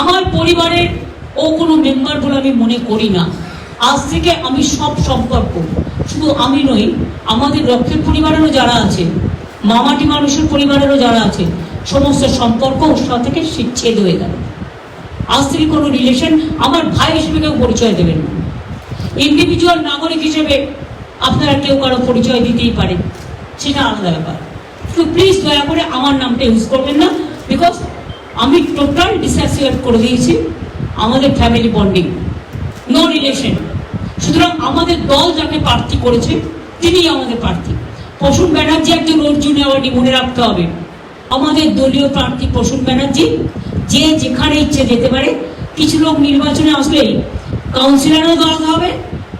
আমার পরিবারের ও কোনো মেম্বার বলে আমি মনে করি না। আজ থেকে আমি সব সম্পর্ক শুধু আমি নই, আমাদের রক্ষের পরিবারেরও যারা আছে, মামাটি মানুষের পরিবারেরও যারা আছে, সমস্ত সম্পর্ক ওর সাথে থেকে ছেদ হয়ে গেল। আজ থেকে কোনো রিলেশন আমার ভাই হিসেবে কেউ পরিচয় দেবেন না। ইন্ডিভিজুয়াল নাগরিক হিসেবে আপনারা কেউ কারও পরিচয় দিতেই পারেন সেটা আলাদা ব্যাপার। তো প্লিজ দয়া করে আমার নামটা ইউজ করবেন না বিকজ আমি টোটাল ডিসঅ্যাসিয়েট করে দিয়েছি আমাদের ফ্যামিলি বন্ডিং নো রিলেশন সুতরাং আমাদের দল যাকে প্রার্থী করেছে, তিনিই আমাদের প্রার্থী। প্রসূন ব্যানার্জি একজন অর্জুন অ্যাওয়ার্ডি মনে রাখতে হবে। আমাদের দলীয় প্রার্থী প্রসূন ব্যানার্জি, যে যেখানে ইচ্ছে যেতে পারে, কিছু লোক নির্বাচনে আসলেই কাউন্সিলরেও দাঁড়াতে হবে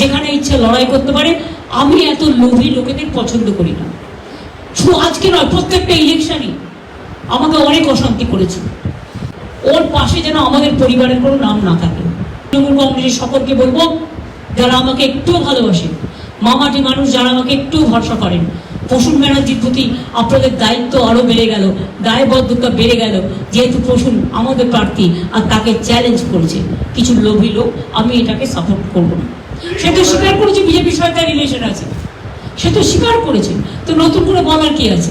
যেখানে ইচ্ছে লড়াই করতে পারে, আমি এত লোভী লোকেদের পছন্দ করি না। শুধু আজকে নয়, প্রত্যেকটা ইলেকশনই আমাকে অনেক অশান্তি করেছে। ওর পাশে যেন আমাদের পরিবারের কোনো নাম না থাকে। তৃণমূল কংগ্রেসের সকলকে বলব, যারা আমাকে একটু ভালোবাসেন, মামাটি মানুষ যারা আমাকে একটু ভরসা করেন, প্রসূন ব্যানার্জির প্রতি আপনাদের দায়িত্ব আরও বেড়ে গেল, দায়বদ্ধতা বেড়ে গেল। যেহেতু প্রসূন আমাদের প্রার্থী আর তাকে চ্যালেঞ্জ করেছে, কিছু লোভী লোক, আমি এটাকে সাপোর্ট করব না। সে তো স্বীকার করেছে বিজেপির সাথে রিলেশন আছে। সে তো স্বীকার করেছে। তো নতুন করে বলার কি আছে?